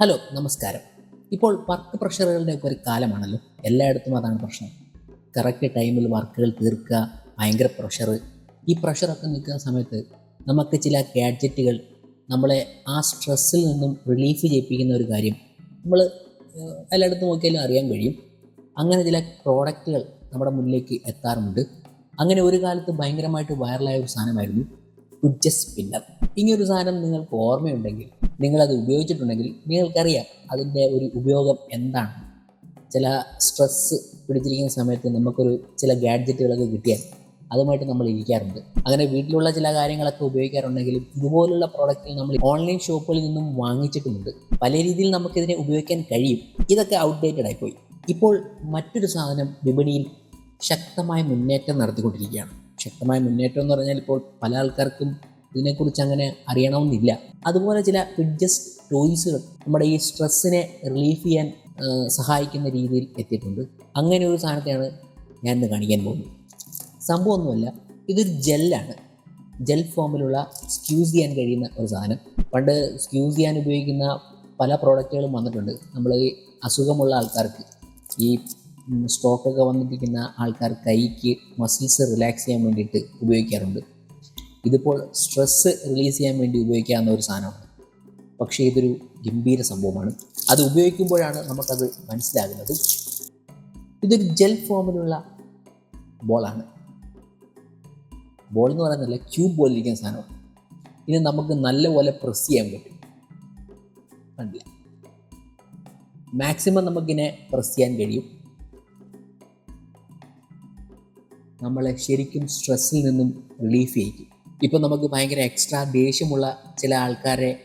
Hello നമസ്കാരം. ഇപ്പോൾ work പ്രഷറുകളുടെ ഒരു കാലമാണല്ലോ. എല്ലായിടത്തും അതാണ് പ്രശ്നം. കറക്റ്റ് ടൈമിൽ വർക്കുകൾ തീർക്കുക ഭയങ്കര പ്രഷർ ഈ പ്രഷറൊക്കെ നിൽക്കുന്ന സമയത്ത് നമുക്ക് ചില ഗാഡ്ജറ്റുകൾ നമ്മളെ ആ സ്ട്രെസ്സിൽ നിന്നും റിലീഫ് ചെയ്യിപ്പിക്കുന്ന ഒരു കാര്യം നമ്മൾ എല്ലായിടത്തും നോക്കിയാലും അറിയാൻ കഴിയും. അങ്ങനെ ചില പ്രോഡക്റ്റുകൾ നമ്മുടെ മുന്നിലേക്ക് എത്താറുമുണ്ട് അങ്ങനെ ഒരു കാലത്ത് ഭയങ്കരമായിട്ട് വൈറലായ ഒരു സാധനമായിരുന്നു കുജ്ജ സ്പിന്നർ ഇങ്ങനൊരു സാധനം നിങ്ങൾക്ക് ഓർമ്മയുണ്ടെങ്കിൽ നിങ്ങളത് ഉപയോഗിച്ചിട്ടുണ്ടെങ്കിൽ നിങ്ങൾക്കറിയാം അതിന്റെ ഒരു ഉപയോഗം എന്താണ്. ചില സ്ട്രെസ്സ് പിടിച്ചിരിക്കുന്ന സമയത്ത് നമുക്കൊരു ചില ഗാഡ്ജറ്റുകളൊക്കെ കിട്ടിയാൽ അതുമായിട്ട് നമ്മൾ ഇരിക്കാറുണ്ട്. അങ്ങനെ വീട്ടിലുള്ള ചില കാര്യങ്ങളൊക്കെ ഉപയോഗിക്കാറുണ്ടെങ്കിലും ഇതുപോലുള്ള പ്രോഡക്റ്റുകൾ നമ്മൾ ഓൺലൈൻ ഷോപ്പുകളിൽ നിന്നും വാങ്ങിച്ചിട്ടുമുണ്ട്. പല രീതിയിൽ നമുക്കിതിനെ ഉപയോഗിക്കാൻ കഴിയും. ഇതൊക്കെ ഔട്ട്ഡേറ്റഡ് ആയിപ്പോയി. ഇപ്പോൾ മറ്റൊരു സാധനം വിപണിയിൽ ശക്തമായ മുന്നേറ്റം നടത്തിക്കൊണ്ടിരിക്കുകയാണ്. ശക്തമായ മുന്നേറ്റം എന്ന് പറഞ്ഞാൽ ഇപ്പോൾ പല ആൾക്കാർക്കും ഇതിനെക്കുറിച്ച് അങ്ങനെ അറിയണമെന്നില്ല. അതുപോലെ ചില ഫിഡ്ജസ് ടോയ്സുകൾ നമ്മുടെ ഈ സ്ട്രെസ്സിനെ റിലീഫ് ചെയ്യാൻ സഹായിക്കുന്ന രീതിയിൽ എത്തിയിട്ടുണ്ട്. അങ്ങനെ ഒരു സാധനത്തെയാണ് ഞാൻ ഇന്ന് കാണിക്കാൻ പോകുന്നത്. സംഭവമൊന്നുമല്ല ഇതൊരു ജെല്ലാണ് ജെൽ ഫോമിലുള്ള സ്ക്യൂസ് ചെയ്യാൻ കഴിയുന്ന ഒരു സാധനം. പണ്ട് സ്ക്യൂസ് ചെയ്യാൻ ഉപയോഗിക്കുന്ന പല പ്രോഡക്റ്റുകളും വന്നിട്ടുണ്ട്. നമ്മൾ ഈ അസുഖമുള്ള ആൾക്കാർക്ക് ഈ സ്ട്രോക്കൊക്കെ വന്നിരിക്കുന്ന ആൾക്കാർ കൈക്ക് മസിൽസ് റിലാക്സ് ചെയ്യാൻ വേണ്ടിയിട്ട് ഉപയോഗിക്കാറുണ്ട്. ഇതിപ്പോൾ സ്ട്രെസ്സ് റിലീസ് ചെയ്യാൻ വേണ്ടി ഉപയോഗിക്കാവുന്ന ഒരു സാധനമാണ്. പക്ഷേ ഇതൊരു ഗംഭീര സംഭവമാണ്. അത് ഉപയോഗിക്കുമ്പോഴാണ് നമുക്കത് മനസ്സിലാകുന്നത്. ഇതൊരു ജെൽ ഫോമിലുള്ള ബോളാണ് ബോൾ എന്ന് പറയുന്നില്ല ക്യൂബ് പോലെ ഇരിക്കുന്ന സാധനമാണ് ഇത് നമുക്ക് നല്ലപോലെ പ്രസ് ചെയ്യാൻ പറ്റും. കണ്ടില്ല? മാക്സിമം നമുക്കിനെ പ്രസ് ചെയ്യാൻ കഴിയും. നമ്മളെ ശരിക്കും സ്ട്രെസ്സിൽ നിന്നും റിലീഫ് ചെയ്യിക്കും. ഇപ്പം നമുക്ക് ഭയങ്കര എക്സ്ട്രാ ദേഷ്യമുള്ള ചില ആൾക്കാരെ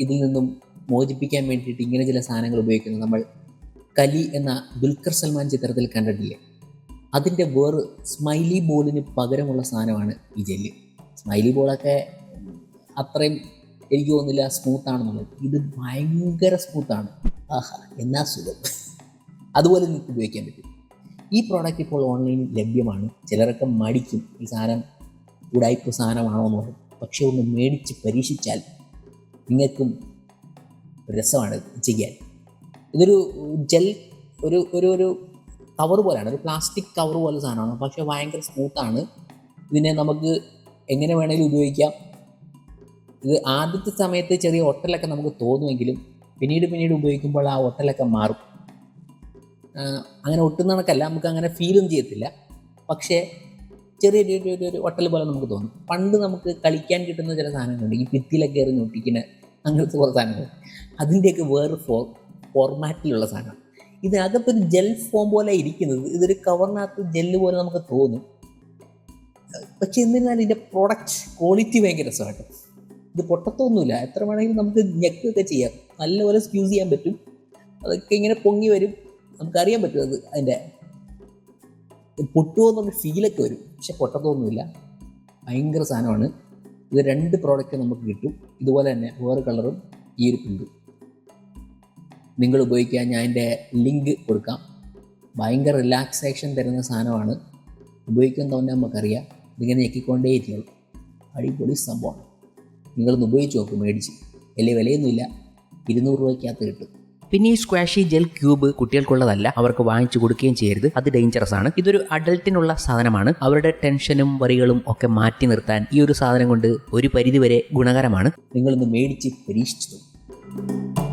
ഇതിൽ നിന്നും മോചിപ്പിക്കാൻ വേണ്ടിയിട്ട് ഇങ്ങനെ ചില സാധനങ്ങൾ ഉപയോഗിക്കുന്നു. നമ്മൾ കലി എന്ന ദുൽഖർ സൽമാൻ ചിത്രത്തിൽ കണ്ടിട്ടില്ലേ? അതിന്റെ വേറെ സ്മൈലി ബോളിന് പകരമുള്ള സാധനമാണ് ഈ ജെല്ല്. സ്മൈലി ബോളൊക്കെ അത്രയും എനിക്ക് തോന്നുന്നില്ല സ്മൂത്താണെന്നുള്ളത് ഇത് ഭയങ്കര സ്മൂത്താണ് ആഹാ എന്നാ സുഖം. അതുപോലെ നിങ്ങൾക്ക് ഉപയോഗിക്കാൻ പറ്റും. ഈ പ്രോഡക്റ്റ് ഇപ്പോൾ ഓൺലൈനിൽ ലഭ്യമാണ്. ചിലരൊക്കെ മടിക്കും ഈ സാധനം ഉടായ്പ സാധനമാണോ എന്ന് പറയും പക്ഷേ ഒന്ന് മേടിച്ച് പരീക്ഷിച്ചാൽ നിങ്ങൾക്കും രസമാണ് ചെയ്യാൻ. ഇതൊരു ജെൽ ഒരു ഒരു ഒരു കവർ പോലെയാണ്. ഒരു പ്ലാസ്റ്റിക് കവർ പോലെ സാധനമാണ്. പക്ഷേ ഭയങ്കര സ്മൂത്താണ് ഇതിനെ നമുക്ക് എങ്ങനെ വേണമെങ്കിലും ഉപയോഗിക്കാം. ഇത് ആദ്യത്തെ സമയത്ത് ചെറിയ ഒട്ടലൊക്കെ നമുക്ക് തോന്നുമെങ്കിലും പിന്നീട് പിന്നീട് ഉപയോഗിക്കുമ്പോൾ ആ ഒട്ടലൊക്കെ മാറും. അങ്ങനെ ഒട്ടും കണക്കല്ല. നമുക്ക് അങ്ങനെ ഫീലും ചെയ്യത്തില്ല. പക്ഷേ ചെറിയ ഒരു ഒരു- ഒരു- ഒരു ഒട്ടൽ പോലെ നമുക്ക് തോന്നും. പണ്ട് നമുക്ക് കളിക്കാൻ കിട്ടുന്ന ചില സാധനങ്ങളുണ്ട്. ഈ ഭിത്തിയിലൊക്കെ എറിഞ്ഞ് ഒട്ടിക്കുന്ന അങ്ങനത്തെ കുറേ സാധനങ്ങൾ. അതിന്റെയൊക്കെ വേറെ ഫോ ഫോർമാറ്റിലുള്ള സാധനം. ഇതിനകത്തൊരു ജെൽ ഫോം പോലെ ഇരിക്കുന്നത്. ഇതൊരു കവറിനകത്ത് ജെല്ല് പോലെ നമുക്ക് തോന്നും. പക്ഷെ എന്നിരുന്നാലും ഇതിന്റെ പ്രൊഡക്റ്റ് ക്വാളിറ്റി ഭയങ്കര രസമായിട്ട് ഇത് പൊട്ടത്തൊന്നുമില്ല. എത്ര വേണമെങ്കിലും നമുക്ക് ഞെക്കൊക്കെ ചെയ്യാം. നല്ലപോലെ സ്ക്യൂസ് ചെയ്യാൻ പറ്റും. അതൊക്കെ ഇങ്ങനെ പൊങ്ങി വരും. നമുക്കറിയാൻ പറ്റും അത് അതിന്റെ പൊട്ടുമോ എന്നൊരു ഫീലൊക്കെ വരും. പക്ഷെ പൊട്ടത്തൊന്നുമില്ല. ഭയങ്കര സാധനമാണ്. ഇത് രണ്ട് പ്രോഡക്റ്റ് നമുക്ക് കിട്ടും. ഇതുപോലെ തന്നെ വേറെ കളറും ഈ ഒരു പിങ്കും നിങ്ങൾ ഉപയോഗിക്കാൻ ഞാൻ എന്റെ ലിങ്ക് കൊടുക്കാം. ഭയങ്കര റിലാക്സേഷൻ തരുന്ന സാധനമാണ്. ഉപയോഗിക്കാൻ തന്നെ നമുക്കറിയാം. ഇതിങ്ങനെ ഞെക്കിക്കൊണ്ടേ ഇരിക്കുള്ളൂ അടിപൊളി സംഭവമാണ്. നിങ്ങളൊന്ന് ഉപയോഗിച്ച് നോക്കും മേടിച്ച്. വലിയ വിലയൊന്നുമില്ല. ഇരുന്നൂറ് രൂപയ്ക്കകത്ത് കിട്ടും. പിന്നെ ഈ സ്ക്വാഷി ജെൽ ക്യൂബ് കുട്ടികൾക്കുള്ളതല്ല അവർക്ക് വാങ്ങിച്ചു കൊടുക്കുകയും ചെയ്യരുത്. അത് ഡേഞ്ചറസ് ആണ്. ഇതൊരു അഡൽട്ടിനുള്ള സാധനമാണ്. അവരുടെ ടെൻഷനും വരികളും ഒക്കെ മാറ്റി നിർത്താൻ ഈ ഒരു സാധനം കൊണ്ട് ഒരു പരിധിവരെ ഗുണകരമാണ്. നിങ്ങളൊന്ന് മേടിച്ച് പരീക്ഷിച്ചു